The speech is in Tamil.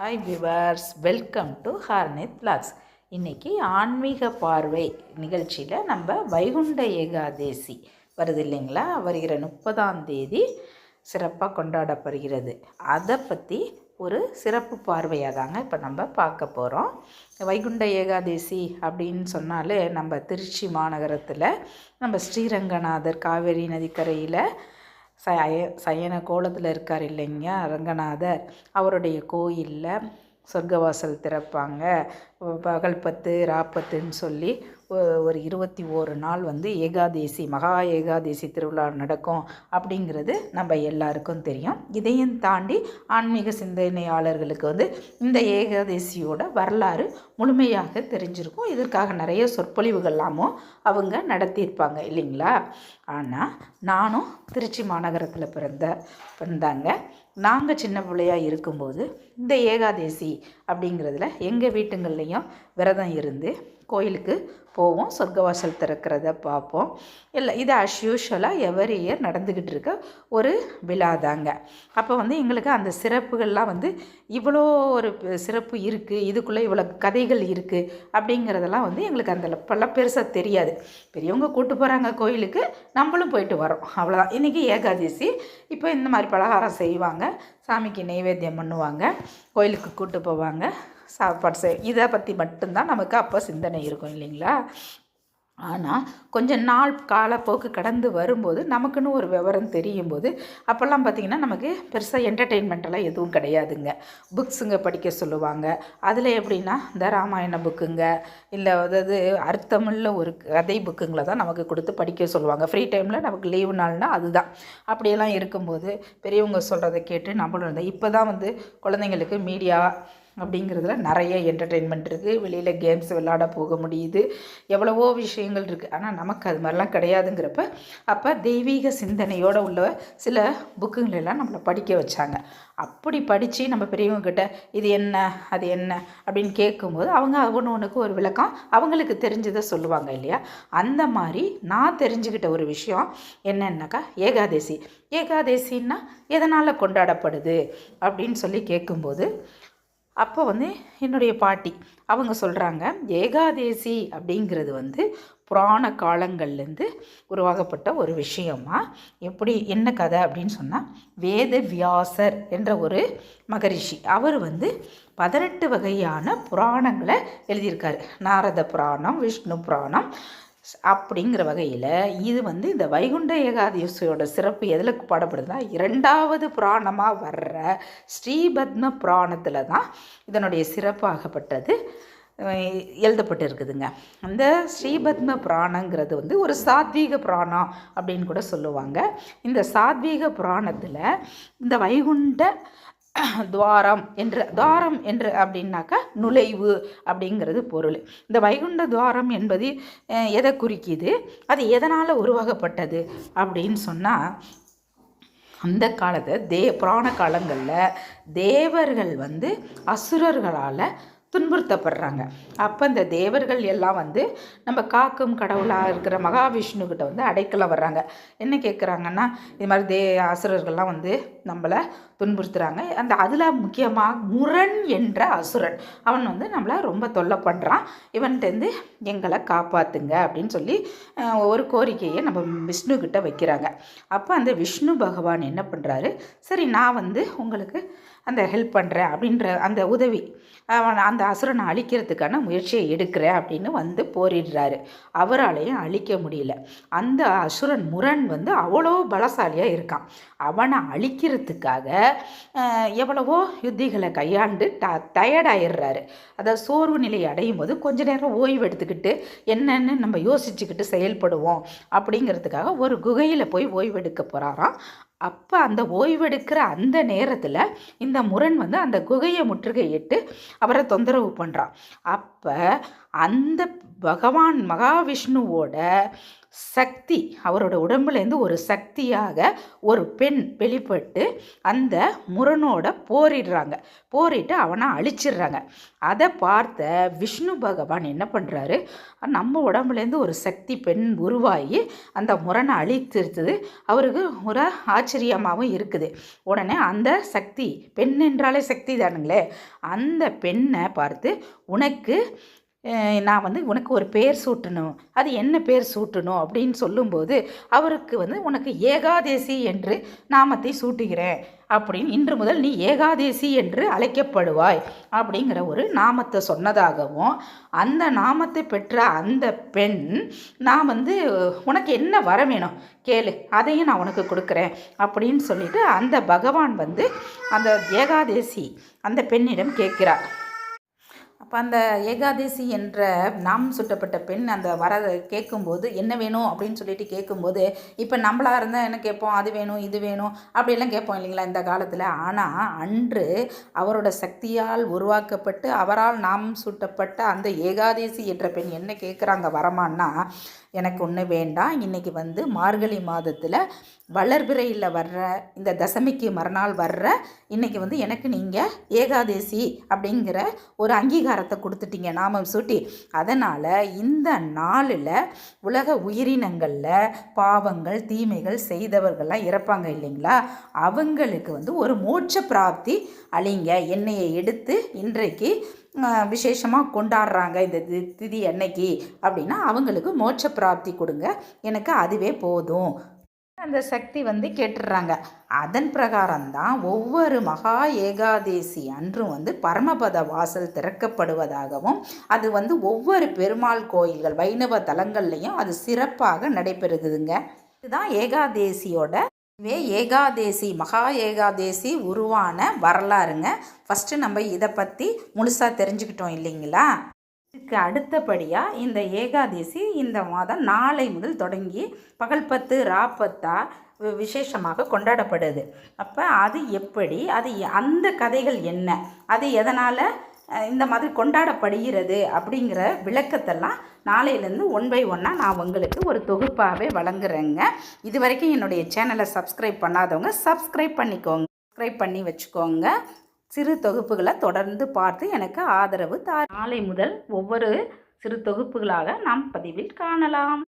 Hi viewers welcome to Harnith blogs இன்றைக்கி ஆன்மீக பார்வை நிகழ்ச்சியில் நம்ம வைகுண்ட ஏகாதேசி. வருது இல்லைங்களா? வருகிற முப்பதாம் தேதி சிறப்பாக கொண்டாடப்படுகிறது. அதை பற்றி ஒரு சிறப்பு பார்வையாக தாங்க இப்போ நம்ம பார்க்க போகிறோம் வைகுண்ட ஏகாதேசி அப்படின்னு சொன்னாலே நம்ம திருச்சி மாநகரத்தில் நம்ம ஸ்ரீரங்கநாதர் காவேரி நதிக்கரையில் சய சயன கோலத்தில் இருக்கார் இல்லைங்க ரங்கநாதர். அவருடைய கோயிலில் சொர்க்கவாசல் திறப்பாங்க. பகல் பத்து ராப்பத்துன்னு சொல்லி ஒரு இருபத்தி ஓரு நாள் வந்து ஏகாதேசி மகா ஏகாதேசி திருவிழா நடக்கும் அப்படிங்கிறது நம்ம எல்லாருக்கும் தெரியும். இதையும் தாண்டி ஆன்மீக சிந்தனையாளர்களுக்கு வந்து இந்த ஏகாதேசியோட வரலாறு முழுமையாக தெரிஞ்சிருக்கும். இதற்காக நிறைய சொற்பொழிவுகள்லாமும் அவங்க நடத்தியிருப்பாங்க இல்லைங்களா? ஆனால் நானும் திருச்சி மாநகரத்தில் பிறந்த பிறந்தாங்க. நாங்கள் சின்ன பிள்ளையா இருக்கும்போது இந்த ஏகாதேசி அப்படிங்கிறதுல எங்கள் வீட்டுங்கள்லேயும் விரதம் இருந்து கோயிலுக்கு போவோம். சொர்க்கவாசல் திறக்கிறத பார்ப்போம். இல்லை இது அஸ் யூஷுவலாக எவரி இயர் நடந்துக்கிட்டு இருக்க ஒரு விழா தாங்க. அப்போ வந்து எங்களுக்கு அந்த சிறப்புகள்லாம் வந்து இவ்வளோ ஒரு சிறப்பு இருக்குது இதுக்குள்ளே இவ்வளோ கதைகள் இருக்குது அப்படிங்கிறதெல்லாம் வந்து எங்களுக்கு அந்த பல பெருசாக தெரியாது. பெரியவங்க கூட்டு போகிறாங்க கோயிலுக்கு நம்மளும் போயிட்டு வரோம் அவ்வளோதான் இன்றைக்கி ஏகாதசி. இப்போ இந்த மாதிரி பலகாரம் செய்வாங்க. சாமிக்கு நெய்வேத்தியம் பண்ணுவாங்க. கோயிலுக்கு கூட்டு போவாங்க. சாப்பாடு செய் இதை பற்றி மட்டும்தான் நமக்கு அப்போ சிந்தனை இருக்கும் இல்லைங்களா? ஆனால் கொஞ்சம் நாள் காலப்போக்கு கடந்து வரும்போது நமக்குன்னு ஒரு விவரம் தெரியும் போது அப்போல்லாம் பார்த்திங்கன்னா நமக்கு பெருசாக என்டர்டெயின்மெண்ட்டெல்லாம் எதுவும் கிடையாதுங்க. புக்ஸுங்க படிக்க சொல்லுவாங்க. அதில் எப்படின்னா இந்த ராமாயண புக்குங்க இல்லை அதாவது அர்த்தமுள்ள ஒரு கதை புக்குங்களை தான் நமக்கு கொடுத்து படிக்க சொல்லுவாங்க. ஃப்ரீ டைமில் நமக்கு லீவு நாள்னால் அதுதான். அப்படியெல்லாம் இருக்கும்போது பெரியவங்க சொல்கிறத கேட்டு நம்மளும் இருந்தோம் இப்போ தான் வந்து குழந்தைங்களுக்கு மீடியா அப்படிங்கிறதுல நிறைய என்டர்டெயின்மெண்ட் இருக்குது வெளியில் கேம்ஸ் விளையாட போக முடியுது. எவ்வளவோ விஷயங்கள் இருக்குது ஆனால் நமக்கு அது மாதிரிலாம் கிடையாதுங்கிறப்ப அப்போ தெய்வீக சிந்தனையோடு உள்ள சில புக்குங்களெல்லாம் நம்மளை படிக்க வச்சாங்க. அப்படி படித்து நம்ம பெரியவங்கக்கிட்ட இது என்ன? அது என்ன? அப்படின்னு கேட்கும்போது அவங்க ஒன்று ஒன்றுக்கு ஒரு விளக்கம் அவங்களுக்கு தெரிஞ்சதை சொல்லுவாங்க இல்லையா? அந்த மாதிரி நான் தெரிஞ்சுக்கிட்ட ஒரு விஷயம் என்னன்னாக்கா ஏகாதேசி. ஏகாதேசின்னா எதனால் கொண்டாடப்படுது? அப்படின்னு சொல்லி கேட்கும்போது அப்போ வந்து என்னுடைய பாட்டி அவங்க சொல்கிறாங்க ஏகாதேசி அப்படிங்கிறது வந்து புராண காலங்கள்லேருந்து உருவாகப்பட்ட ஒரு விஷயமா? எப்படி என்ன கதை அப்படின்னு சொன்னால் வேத வியாசர் என்ற ஒரு மகரிஷி அவர் வந்து பதினெட்டு வகையான புராணங்களை எழுதியிருக்காரு. நாரத புராணம் விஷ்ணு புராணம் அப்படிங்கிற வகையில் இது வந்து இந்த வைகுண்ட ஏகாதசியோட சிறப்பு எதில் பாடப்படுதுன்னா இரண்டாவது புராணமாக வர்ற ஸ்ரீபத்ம புராணத்தில் தான் இதனுடைய சிறப்பாகப்பட்டது எழுதப்பட்டிருக்குதுங்க. அந்த ஸ்ரீபத்ம புராணங்கிறது வந்து ஒரு சாத்வீக புராணம் அப்படின்னு கூட சொல்லுவாங்க. இந்த சாத்வீக புராணத்தில் இந்த வைகுண்ட துவாரம் என்று துவாரம் என்று அப்படின்னாக்கா நுழைவு அப்படிங்கிறது பொருள். இந்த வைகுண்ட துவாரம் என்பது எதை குறிக்கிது? அது எதனால் உருவாக்கப்பட்டது அப்படின்னு சொன்னால் அந்த காலத்தை தே புராண காலங்களில் தேவர்கள் வந்து அசுரர்களால் துன்புறுத்தப்படுறாங்க. அப்போ இந்த தேவர்கள் எல்லாம் வந்து நம்ம காக்கும் கடவுளாக இருக்கிற மகாவிஷ்ணுக்கிட்ட வந்து அடைக்கலம் வர்றாங்க. என்ன கேட்குறாங்கன்னா இது மாதிரி தே அசுரர்கள்லாம் வந்து நம்மளை துன்புறுத்துகிறாங்க அந்த அதில் முக்கியமாக முரண் என்ற அசுரன் அவன் வந்து நம்மளை ரொம்ப தொல்லை பண்ணுறான் இவன்கிட்டருந்து எங்களை காப்பாற்றுங்க அப்படின்னு சொல்லி ஒரு கோரிக்கையை நம்ம விஷ்ணுக்கிட்ட வைக்கிறாங்க. அப்போ அந்த விஷ்ணு பகவான் என்ன பண்ணுறாரு சரி நான் வந்து உங்களுக்கு அந்த ஹெல்ப் பண்ணுறேன் அப்படின்ற அந்த உதவி அவன் அந்த அசுரனை அழிக்கிறதுக்கான முயற்சியை எடுக்கிறேன் அப்படின்னு வந்து போரிடுறாரு. அவராலையும் அழிக்க முடியல. அந்த அசுரன் முரண் வந்து அவ்வளோ பலசாலியாக இருக்கான். அவனை அழிக்கிறதுக்காக எவ்வளவோ யுத்திகளை கையாண்டு ட டயர்டாயிடுறாரு. அதை சோர்வு நிலை அடையும் போது கொஞ்ச நேரம் ஓய்வு எடுத்துக்கிட்டு என்னென்னு நம்ம யோசிச்சுக்கிட்டு செயல்படுவோம் அப்படிங்கிறதுக்காக ஒரு குகையில் போய் ஓய்வெடுக்க போகிறாராம் அப்போ அந்த ஓய்வெடுக்கிற அந்த நேரத்தில் இந்த முரண் வந்து அந்த குகையை முற்றுகையிட்டு அவரை தொந்தரவு பண்ணுறான் அப்போ அந்த பகவான் மகாவிஷ்ணுவோட சக்தி அவரோட உடம்புலேருந்து ஒரு சக்தியாக ஒரு பெண் வெளிப்பட்டு அந்த முரனோட போரிடுறாங்க. போரிட்டு அவனை அழிச்சிடுறாங்க. அதை பார்த்த விஷ்ணு பகவான் என்ன பண்ணுறாரு நம்ம உடம்புலேருந்து ஒரு சக்தி பெண் உருவாகி அந்த முரணை அழித்திருத்தது அவருக்கு ஒரு ஆச்சரியமாகவும் இருக்குது. உடனே அந்த சக்தி பெண் என்றாலே சக்தி தானுங்களே. அந்த பெண்ணை பார்த்து உனக்கு நான் வந்து உனக்கு ஒரு பேர் சூட்டணும். அது என்ன பேர் சூட்டணும் அப்படின்னு சொல்லும்போது அவருக்கு வந்து உனக்கு ஏகாதேசி என்று நாமத்தை சூட்டுகிறேன். அப்படின்னு இன்று முதல் நீ ஏகாதேசி என்று அழைக்கப்படுவாய் அப்படிங்கிற ஒரு நாமத்தை சொன்னதாகவும் அந்த நாமத்தை பெற்ற அந்த பெண் நான் வந்து உனக்கு என்ன வர வேணும்? கேளு அதையும் நான் உனக்கு கொடுக்குறேன் அப்படின்னு சொல்லிட்டு அந்த பகவான் வந்து அந்த ஏகாதேசி அந்த பெண்ணிடம் கேட்கிறார். அப்போ அந்த ஏகாதேசி என்ற நாம் சுட்டப்பட்ட பெண் அந்த வர கேட்கும்போது என்ன வேணும்? அப்படின்னு சொல்லிட்டு கேட்கும்போது இப்போ நம்மளாக இருந்தால் என்ன கேட்போம்? அது வேணும் இது வேணும்? அப்படியெல்லாம் கேட்போம் இல்லைங்களா இந்த காலத்தில். ஆனால் அன்று அவரோட சக்தியால் உருவாக்கப்பட்டு அவரால் நாம் சுட்டப்பட்ட அந்த ஏகாதேசி என்ற பெண் என்ன கேட்குறாங்க வரமான்னா எனக்கு ஒன்று வேண்டாம். இன்றைக்கி வந்து மார்கழி மாதத்தில் வளர்பிறையில் வர்ற இந்த தசமிக்கு மறுநாள் வர்ற இன்றைக்கி வந்து எனக்கு நீங்கள் ஏகாதேசி அப்படிங்கிற ஒரு அங்கீகாரத்தை கொடுத்துட்டீங்க நாமம் சூட்டி. அதனால் இந்த நாளில் உலக உயிரினங்களில் பாவங்கள் தீமைகள் செய்தவர்கள்லாம் இறப்பாங்க இல்லைங்களா? அவங்களுக்கு வந்து ஒரு மோட்ச பிராப்தி அழிங்க. எண்ணெயை எடுத்து இன்றைக்கு விசேஷமாக கொண்டாடுறாங்க இந்த தி- திதி அன்னைக்கு அப்படின்னா அவங்களுக்கு மோட்ச பிராப்தி கொடுங்க. எனக்கு அதுவே போதும். அந்த சக்தி வந்து கேட்டுடுறாங்க அதன் பிரகாரம்தான் ஒவ்வொரு மகா ஏகாதேசி அன்றும் வந்து பரமபத வாசல் திறக்கப்படுவதாகவும் அது வந்து ஒவ்வொரு பெருமாள் கோயில்கள் வைணவ தலங்கள்லையும் அது சிறப்பாக நடைபெறுகுதுங்க. இதுதான் ஏகாதேசியோட இதுவே ஏகாதேசி மகா ஏகாதேசி உருவான வரலாறுங்க. ஃபஸ்ட்டு நம்ம இதை பற்றி முழுசாக தெரிஞ்சுக்கிட்டோம் இல்லைங்களா? இதுக்கு அடுத்தபடியாக இந்த ஏகாதசி இந்த மாதம் நாளை முதல் தொடங்கி பகல் பத்து ராப்பத்தா விசேஷமாக கொண்டாடப்படுது. அப்போ அது எப்படி அது அந்த கதைகள் என்ன அது எதனால் இந்த மாதிரி கொண்டாடப்படுகிறது அப்படிங்கிற விளக்கத்தெல்லாம் நாளையிலேருந்து ஒன் பை ஒன்னாக நான் உங்களுக்கு ஒரு தொகுப்பாகவே வழங்குறேங்க. இது வரைக்கும் என்னுடைய சேனலை சப்ஸ்கிரைப் பண்ணாதவங்க சப்ஸ்கிரைப் பண்ணிக்கோங்க. சப்ஸ்கிரைப் பண்ணி வச்சுக்கோங்க. சிறு தொகுப்புகளை தொடர்ந்து பார்த்து எனக்கு ஆதரவு தா நாளை முதல் ஒவ்வொரு சிறு தொகுப்புகளாக நாம் பதிவில் காணலாம்.